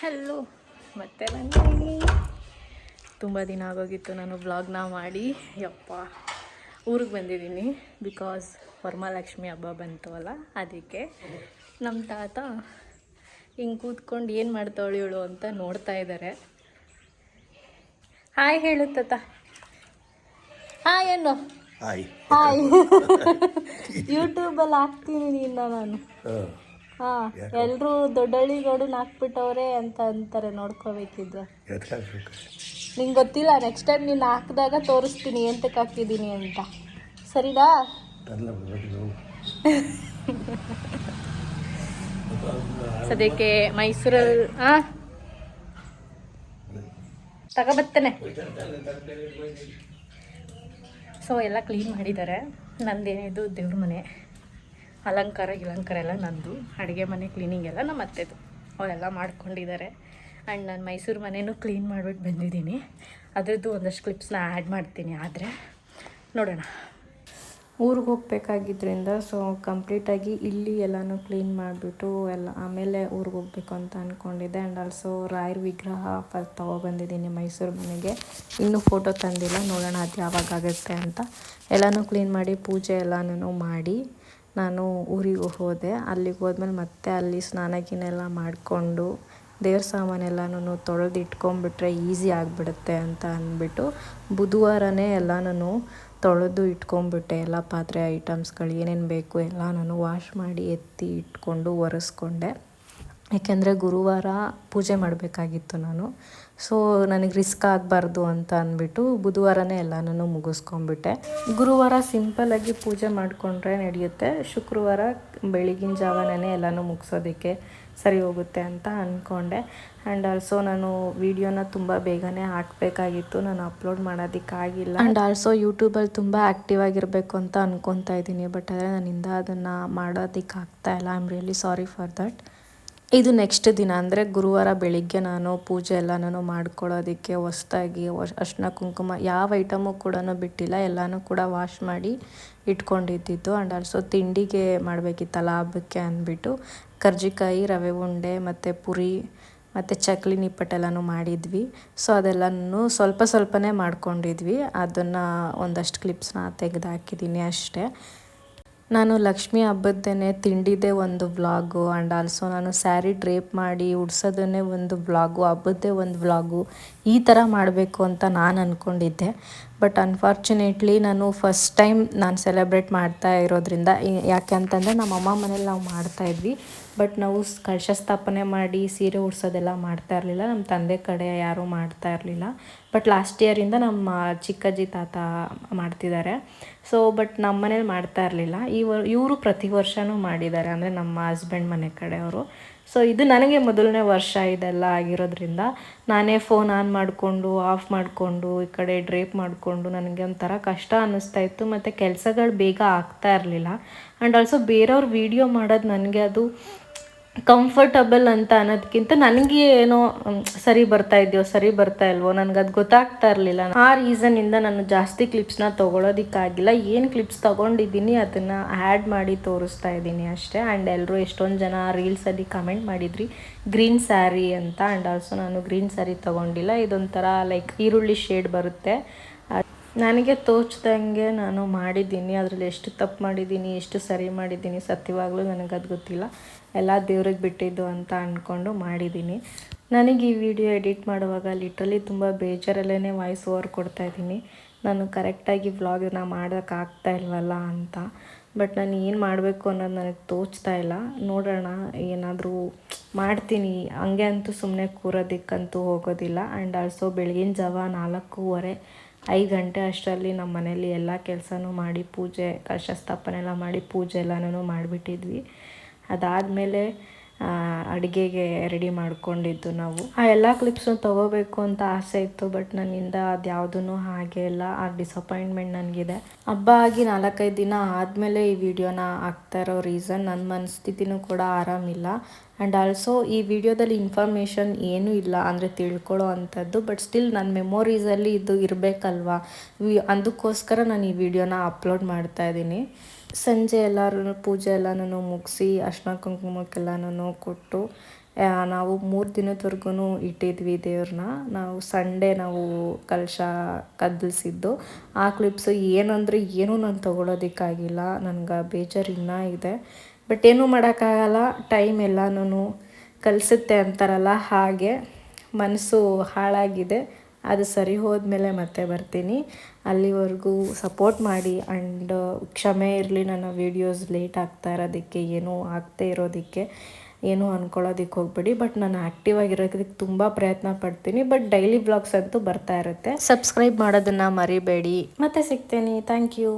Hello ಮತ್ತೆ ಬಂದಿದ್ದೀನಿ ತುಂಬ ದಿನ ಆಗೋಗಿತ್ತು ನಾನು ವ್ಲಾಗ್ನ ಮಾಡಿ. ಯಪ್ಪ. ಊರಿಗೆ ಬಂದಿದ್ದೀನಿ ಬಿಕಾಸ್ ವರಮಹಾಲಕ್ಷ್ಮಿ ಹಬ್ಬ ಬಂತು ಅಲ್ಲ? ಅದಕ್ಕೆ ನಮ್ಮ ತಾತ ಹಿಂಗೆ ಕೂತ್ಕೊಂಡು ಏನು ಮಾಡ್ತಾವಳು ಇವಳು ಅಂತ ನೋಡ್ತಾ ಇದ್ದಾರೆ ಹಾಯ್ ಹೇಳು ತಾತ. ಹಾಯ್ ಏನು ಹಾಯ್ ಹಾಯ್ ಯೂಟ್ಯೂಬಲ್ಲಿ ಹಾಕ್ತೀನಿ ನಿನ್ನ ನಾನು. ಹಾಂ ಎಲ್ಲರೂ ದೊಡ್ಡಳ್ಳಿಗೋಡು ಹಾಕ್ಬಿಟ್ಟವ್ರೆ ಅಂತ ಅಂತಾರೆ ನೋಡ್ಕೋಬೇಕಿದ್ರೆ. ನಿಂಗೆ ಗೊತ್ತಿಲ್ಲ ನೆಕ್ಸ್ಟ್ ಟೈಮ್ ನೀನು ಹಾಕಿದಾಗ ತೋರಿಸ್ತೀನಿ ಎಂತಕ್ಕೆ ಹಾಕಿದ್ದೀನಿ ಅಂತ. ಸರಿನಾ. ಸದ್ಯಕ್ಕೆ ಮೈಸೂರಲ್ಲಿ ಹಾಂ ತಗೋಬತ್ತೇನೆ ಸೊ ಎಲ್ಲ ಕ್ಲೀನ್ ಮಾಡಿದ್ದಾರೆ. ನಂದೇನಿದು ದೇವ್ರ ಮನೆ. ಅಲಂಕಾರ, ಗಿಲಂಕಾರ ಎಲ್ಲ ನಂದು. ಅಡುಗೆ ಮನೆ ಕ್ಲೀನಿಂಗ್ ಎಲ್ಲ ನಮ್ಮ ಅತ್ತೆದು. ಅವರೆಲ್ಲ ಮಾಡ್ಕೊಂಡಿದ್ದಾರೆ. ಆ್ಯಂಡ್ ನಾನು ಮೈಸೂರು ಮನೆಯೂ ಕ್ಲೀನ್ ಮಾಡಿಬಿಟ್ಟು ಬಂದಿದ್ದೀನಿ. ಅದರದ್ದು ಒಂದಷ್ಟು ಕ್ಲಿಪ್ಸ್ನ ಆ್ಯಡ್ ಮಾಡ್ತೀನಿ ಆದರೆ. ನೋಡೋಣ. ಊರಿಗೆ ಹೋಗ್ಬೇಕಾಗಿದ್ದರಿಂದ ಸೊ ಕಂಪ್ಲೀಟಾಗಿ ಇಲ್ಲಿ ಎಲ್ಲನೂ ಕ್ಲೀನ್ ಮಾಡಿಬಿಟ್ಟು ಎಲ್ಲ ಆಮೇಲೆ ಊರಿಗೆ ಹೋಗ್ಬೇಕು ಅಂತ ಅಂದ್ಕೊಂಡಿದ್ದೆ ಆ್ಯಂಡ್ ಆಲ್ಸೋ ರಾಯರ್ ವಿಗ್ರಹ ಫಸ್ಟ್ ತೊಗೊಬಂದಿದ್ದೀನಿ ಮೈಸೂರು ಮನೆಗೆ. ಇನ್ನೂ ಫೋಟೋ ತಂದಿಲ್ಲ. ನೋಡೋಣ ಅದು ಯಾವಾಗ ಆಗುತ್ತೆ ಅಂತ. ಎಲ್ಲನೂ ಕ್ಲೀನ್ ಮಾಡಿ ಪೂಜೆ ಎಲ್ಲನೂ ಮಾಡಿ. ನಾನು ಊರಿಗೆ ಹೋದೆ. ಅಲ್ಲಿಗೆ ಹೋದ್ಮೇಲೆ ಮತ್ತೆ ಅಲ್ಲಿ ಸ್ನಾನ ಗಿನ ಮಾಡಿಕೊಂಡು ದೇವ್ರ ಸಾಮಾನೆಲ್ಲನೂ ತೊಳೆದು ಇಟ್ಕೊಂಡ್ಬಿಟ್ರೆ ಈಸಿ ಆಗಿಬಿಡುತ್ತೆ ಅಂತ ಅಂದ್ಬಿಟ್ಟು ಬುಧವಾರನೇ ಎಲ್ಲನೂ ತೊಳೆದು ಇಟ್ಕೊಂಡ್ಬಿಟ್ಟೆ ಎಲ್ಲ ಪಾತ್ರೆ ಐಟಮ್ಸ್ಗಳು ಏನೇನು ಬೇಕು ಎಲ್ಲ ನಾನು ವಾಶ್ ಮಾಡಿ ಎತ್ತಿ ಇಟ್ಕೊಂಡು ಒರೆಸ್ಕೊಂಡೆ. ಯಾಕೆಂದರೆ ಗುರುವಾರ ಪೂಜೆ ಮಾಡಬೇಕಾಗಿತ್ತು ನಾನು. ಸೊ ನನಗೆ ರಿಸ್ಕ್ ಆಗಬಾರ್ದು ಅಂತ ಅಂದ್ಬಿಟ್ಟು ಬುಧವಾರನೇ ಎಲ್ಲನೂ ಮುಗಿಸ್ಕೊಂಡ್ಬಿಟ್ಟೆ. ಗುರುವಾರ ಸಿಂಪಲ್ಲಾಗಿ ಪೂಜೆ ಮಾಡಿಕೊಂಡ್ರೆ ನಡೆಯುತ್ತೆ. ಶುಕ್ರವಾರ ಬೆಳಗಿನ ಜಾವನೇ ಎಲ್ಲನೂ ಮುಗಿಸೋದಕ್ಕೆ ಸರಿ ಹೋಗುತ್ತೆ ಅಂತ ಅಂದ್ಕೊಂಡೆ ಆ್ಯಂಡ್ ಆಲ್ಸೋ ನಾನು ವೀಡಿಯೋನ ತುಂಬ ಬೇಗನೆ ಹಾಕಬೇಕಾಗಿತ್ತು. ನಾನು ಅಪ್ಲೋಡ್ ಮಾಡೋದಕ್ಕಾಗಿಲ್ಲ ಆ್ಯಂಡ್ ಆಲ್ಸೋ ಯೂಟ್ಯೂಬಲ್ಲಿ ತುಂಬ ಆ್ಯಕ್ಟಿವ್ ಆಗಿರಬೇಕು ಅಂತ ಅಂದ್ಕೊತಾ ಇದ್ದೀನಿ. ಬಟ್ ಆದರೆ ನನ್ನಿಂದ ಅದನ್ನು ಮಾಡೋದಕ್ಕೆ ಇಲ್ಲ. I am really sorry for that ಇದು ನೆಕ್ಸ್ಟ್ ದಿನ ಅಂದರೆ ಗುರುವಾರ ಬೆಳಿಗ್ಗೆ ನಾನು ಪೂಜೆ ಎಲ್ಲನೂ ಮಾಡ್ಕೊಳ್ಳೋದಕ್ಕೆ ಹೊಸ್ದಾಗಿ ಅರ್ಶಿನ ಕುಂಕುಮ ಯಾವ ಐಟಮು ಕೂಡ ಬಿಟ್ಟಿಲ್ಲ, ಎಲ್ಲನೂ ಕೂಡ ವಾಶ್ ಮಾಡಿ ಇಟ್ಕೊಂಡಿದ್ದಿದ್ದು. ಆ್ಯಂಡ್ ಆಲ್ಸೋ ತಿಂಡಿಗೆ ಮಾಡಬೇಕಿತ್ತಲ್ಲ ಹಬ್ಬಕ್ಕೆ ಅಂದ್ಬಿಟ್ಟು ಕರ್ಜಿಕಾಯಿ, ರವೆ ಉಂಡೆ ಮತ್ತು ಪುರಿ ಮತ್ತು ಚಕ್ಲಿ ನಿಪ್ಪಟ್ಟೆಲ್ಲನೂ ಮಾಡಿದ್ವಿ. ಸೊ ಅದೆಲ್ಲನೂ ಸ್ವಲ್ಪ ಸ್ವಲ್ಪನೇ ಮಾಡ್ಕೊಂಡಿದ್ವಿ. ಅದನ್ನು ಒಂದಷ್ಟು ಕ್ಲಿಪ್ಸ್ನ ತೆಗೆದು ಹಾಕಿದ್ದೀನಿ ಅಷ್ಟೇ. ನಾನು ಲಕ್ಷ್ಮಿ ಹಬ್ಬದ್ದೇನೆ ತಿಂಡಿದೆ ಒಂದು ವ್ಲಾಗು ಆ್ಯಂಡ್ ಆಲ್ಸೋ ನಾನು ಸ್ಯಾರಿ ಡ್ರೇಪ್ ಮಾಡಿ ಉಡ್ಸೋದನ್ನೇ ಒಂದು ವ್ಲಾಗು, ಹಬ್ಬದ್ದೇ ಒಂದು ವ್ಲಾಗು ಈ ಥರ ಮಾಡಬೇಕು ಅಂತ ನಾನು ಅಂದ್ಕೊಂಡಿದ್ದೆ ಬಟ್ ಅನ್ಫಾರ್ಚುನೇಟ್ಲಿ ನಾನು ಫಸ್ಟ್ ಟೈಮ್ ನಾನು ಸೆಲೆಬ್ರೇಟ್ ಮಾಡ್ತಾ ಇರೋದ್ರಿಂದ, ಯಾಕೆ ಅಂತಂದರೆ ನಮ್ಮ ಅಮ್ಮ ಮನೇಲಿ ನಾವು ಮಾಡ್ತಾಯಿದ್ವಿ ಬಟ್ ನಾವು ಕಳಶ ಸ್ಥಾಪನೆ ಮಾಡಿ ಸೀರೆ ಉಡ್ಸೋದೆಲ್ಲ ಮಾಡ್ತಾ ಇರಲಿಲ್ಲ. ನಮ್ಮ ತಂದೆ ಕಡೆ ಯಾರೂ ಮಾಡ್ತಾ ಇರಲಿಲ್ಲ. ಬಟ್ ಲಾಸ್ಟ್ ಇಯರಿಂದ ನಮ್ಮ ಚಿಕ್ಕಜ್ಜಿ ತಾತ ಮಾಡ್ತಿದ್ದಾರೆ. ಸೊ ಬಟ್ ನಮ್ಮ ಮನೇಲಿ ಮಾಡ್ತಾ ಇರಲಿಲ್ಲ. ಇವ, ಇವರು ಪ್ರತಿ ವರ್ಷವೂ ಮಾಡಿದ್ದಾರೆ. ಅಂದರೆ ನಮ್ಮ ಹಸ್ಬೆಂಡ್ ಮನೆ ಕಡೆಯವರು ಸೊ ಇದು ನನಗೆ ಮೊದಲನೇ ವರ್ಷ ಇದೆಲ್ಲ ಆಗಿರೋದ್ರಿಂದ ನಾನೇ ಫೋನ್ ಆನ್ ಮಾಡಿಕೊಂಡು ಆಫ್ ಮಾಡಿಕೊಂಡು, ಈ ಕಡೆ ಡ್ರೇಪ್ ಮಾಡಿಕೊಂಡು ನನಗೆ ಒಂಥರ ಕಷ್ಟ ಅನ್ನಿಸ್ತಾ ಇತ್ತು. ಮತ್ತು ಕೆಲಸಗಳು ಬೇಗ ಆಗ್ತಾ ಇರಲಿಲ್ಲ. ಆ್ಯಂಡ್ ಆಲ್ಸೋ ಬೇರೆಯವ್ರ ವೀಡಿಯೋ ಮಾಡೋದು ನನಗೆ ಅದು ಕಂಫರ್ಟಬಲ್ ಅಂತ ಅನ್ನೋದಕ್ಕಿಂತ ನನಗೆ ಏನೋ ಸರಿ ಬರ್ತಾ ಇದೆಯೋ, ಸರಿ ಬರ್ತಾ ಇಲ್ವೋ, ನನಗೆ ಅದು ಗೊತ್ತಾಗ್ತಾ ಇರಲಿಲ್ಲ. ಆ ರೀಸನಿಂದ ನಾನು ಜಾಸ್ತಿ ಕ್ಲಿಪ್ಸ್ನ ತೊಗೊಳೋದಕ್ಕಾಗಿಲ್ಲ. ಏನು ಕ್ಲಿಪ್ಸ್ ತೊಗೊಂಡಿದ್ದೀನಿ ಅದನ್ನು ಆ್ಯಡ್ ಮಾಡಿ ತೋರಿಸ್ತಾ ಇದ್ದೀನಿ ಅಷ್ಟೇ. ಆ್ಯಂಡ್ ಎಲ್ಲರೂ ಎಷ್ಟೊಂದು ಜನ ರೀಲ್ಸಲ್ಲಿ ಕಮೆಂಟ್ ಮಾಡಿದ್ರಿ ಗ್ರೀನ್ ಸ್ಯಾರಿ ಅಂತ. ಆ್ಯಂಡ್ ಆಲ್ಸೋ ನಾನು ಗ್ರೀನ್ ಸ್ಯಾರಿ ತೊಗೊಂಡಿಲ್ಲ. ಇದೊಂಥರ ಲೈಕ್ ಈರುಳ್ಳಿ ಶೇಡ್ ಬರುತ್ತೆ. ನನಗೆ ತೋಚ್ದಂಗೆ ನಾನು ಮಾಡಿದ್ದೀನಿ, ಅದರಲ್ಲಿ ಎಷ್ಟು ತಪ್ಪು ಮಾಡಿದ್ದೀನಿ, ಎಷ್ಟು ಸರಿ ಮಾಡಿದ್ದೀನಿ ಸತ್ಯವಾಗ್ಲೂ ನನಗದು ಗೊತ್ತಿಲ್ಲ. ಎಲ್ಲ ದೇವ್ರಿಗೆ ಬಿಟ್ಟಿದ್ದು ಅಂತ ಅಂದ್ಕೊಂಡು ಮಾಡಿದ್ದೀನಿ. ನನಗೆ ಈ ವಿಡಿಯೋ ಎಡಿಟ್ ಮಾಡುವಾಗ ಲಿಟ್ರಲಿ ತುಂಬ ಬೇಜಾರಲ್ಲೇ ವಾಯ್ಸ್ ಓವರ್ ಕೊಡ್ತಾ ಇದ್ದೀನಿ. ನಾನು ಕರೆಕ್ಟಾಗಿ ವ್ಲಾಗನ್ನ ಮಾಡೋಕ್ಕಾಗ್ತಾ ಇಲ್ವಲ್ಲ ಅಂತ. ಬಟ್ ನಾನು ಏನು ಮಾಡಬೇಕು ಅನ್ನೋದು ನನಗೆ ತೋಚ್ತಾ ಇಲ್ಲ. ನೋಡೋಣ, ಏನಾದರೂ ಮಾಡ್ತೀನಿ. ಹಂಗೆ ಅಂತೂ ಸುಮ್ಮನೆ ಕೂರೋದಿಕ್ಕಂತೂ ಹೋಗೋದಿಲ್ಲ. ಆ್ಯಂಡ್ ಆಲ್ಸೋ ಬೆಳಗಿನ ಜಾವ ನಾಲ್ಕೂವರೆ ಐದು ಗಂಟೆ ಅಷ್ಟರಲ್ಲಿ ನಮ್ಮ ಮನೇಲಿ ಎಲ್ಲ ಕೆಲಸನೂ ಮಾಡಿ ಪೂಜೆ, ಕಲಶ ಸ್ಥಾಪನೆ ಎಲ್ಲ ಮಾಡಿ ಪೂಜೆ ಎಲ್ಲನೂ ಮಾಡಿಬಿಟ್ಟಿದ್ವಿ. ಅದಾದಮೇಲೆ ಅಡುಗೆಗೆ ರೆಡಿ ಮಾಡಿಕೊಂಡಿದ್ದು ನಾವು. ಆ ಎಲ್ಲ ಕ್ಲಿಪ್ಸು ತೊಗೋಬೇಕು ಅಂತ ಆಸೆ ಇತ್ತು ಬಟ್ ನನ್ನಿಂದ ಅದು ಯಾವುದೂ ಹಾಗೆ ಇಲ್ಲ. ಆ ಡಿಸಪಾಯಿಂಟ್ಮೆಂಟ್ ನನಗಿದೆ. ಹಬ್ಬ ಆಗಿ ನಾಲ್ಕೈದು ದಿನ ಆದಮೇಲೆ ಈ ವಿಡಿಯೋನ ಹಾಕ್ತಾ ಇರೋ ರೀಸನ್ ನನ್ನ ಮನಸ್ಥಿತಿನೂ ಕೂಡ ಆರಾಮಿಲ್ಲ ಆ್ಯಂಡ್ ಆಲ್ಸೋ ಈ ವಿಡಿಯೋದಲ್ಲಿ ಇನ್ಫಾರ್ಮೇಷನ್ ಏನೂ ಇಲ್ಲ ಅಂದರೆ ತಿಳ್ಕೊಳ್ಳೋ ಅಂಥದ್ದು ಬಟ್ ಸ್ಟಿಲ್ ನನ್ನ ಮೆಮೊರೀಸಲ್ಲಿ ಇದು ಇರಬೇಕಲ್ವಾ? ಅದಕ್ಕೋಸ್ಕರ ನಾನು ಈ ವಿಡಿಯೋನ ಅಪ್ಲೋಡ್ ಮಾಡ್ತಾ ಇದ್ದೀನಿ. ಸಂಜೆ ಎಲ್ಲರೂ ಪೂಜೆ ಎಲ್ಲನೂ ಮುಗಿಸಿ, ಅರ್ಶಿನ ಕುಂಕುಮಕ್ಕೆಲ್ಲನೂ ಕೊಟ್ಟು ನಾವು ಮೂರು ದಿನದವರೆಗೂ ಇಟ್ಟಿದ್ವಿ ದೇವ್ರನ್ನ ನಾವು ಸಂಡೇ ನಾವು ಕಲಶ ಕದಲಿಸಿದ್ದು. ಆ ಕ್ಲಿಪ್ಸು ಏನಂದರೆ ಏನೂ ನಾನು ತೊಗೊಳೋದಕ್ಕಾಗಿಲ್ಲ. ನನಗೆ ಬೇಜಾರು ಇನ್ನೂ ಇದೆ. ಬಟ್ ಏನೂ ಮಾಡೋಕ್ಕಾಗಲ್ಲ. ಟೈಮ್ ಎಲ್ಲನೂ ಕಲಿಸುತ್ತೆ ಅಂತಾರಲ್ಲ ಹಾಗೆ ಮನಸ್ಸು ಹಾಳಾಗಿದೆ. ಅದು ಸರಿ ಹೋದ್ಮೇಲೆ ಮತ್ತೆ ಬರ್ತೀನಿ. ಅಲ್ಲಿವರೆಗೂ ಸಪೋರ್ಟ್ ಮಾಡಿ ಆ್ಯಂಡ್ ಕ್ಷಮೆ ಇರಲಿ ನನ್ನ ವೀಡಿಯೋಸ್ ಲೇಟ್ ಆಗ್ತಾ ಇರೋದಕ್ಕೆ ಏನೂ ಆಗ್ತಾ ಇರೋದಕ್ಕೆ ಏನೂ ಅಂದ್ಕೊಳ್ಳೋದಕ್ಕೆ ಹೋಗ್ಬೇಡಿ. ಬಟ್ ನಾನು ಆ್ಯಕ್ಟಿವ್ ಆಗಿರೋದಕ್ಕೆ ತುಂಬ ಪ್ರಯತ್ನ ಪಡ್ತೀನಿ. ಬಟ್ ಡೈಲಿ ಬ್ಲಾಗ್ಸ್ ಅಂತೂ ಬರ್ತಾ ಇರುತ್ತೆ. ಸಬ್ಸ್ಕ್ರೈಬ್ ಮಾಡೋದನ್ನು ಮರಿಬೇಡಿ. ಮತ್ತೆ ಸಿಗ್ತೇನೆ. Thank you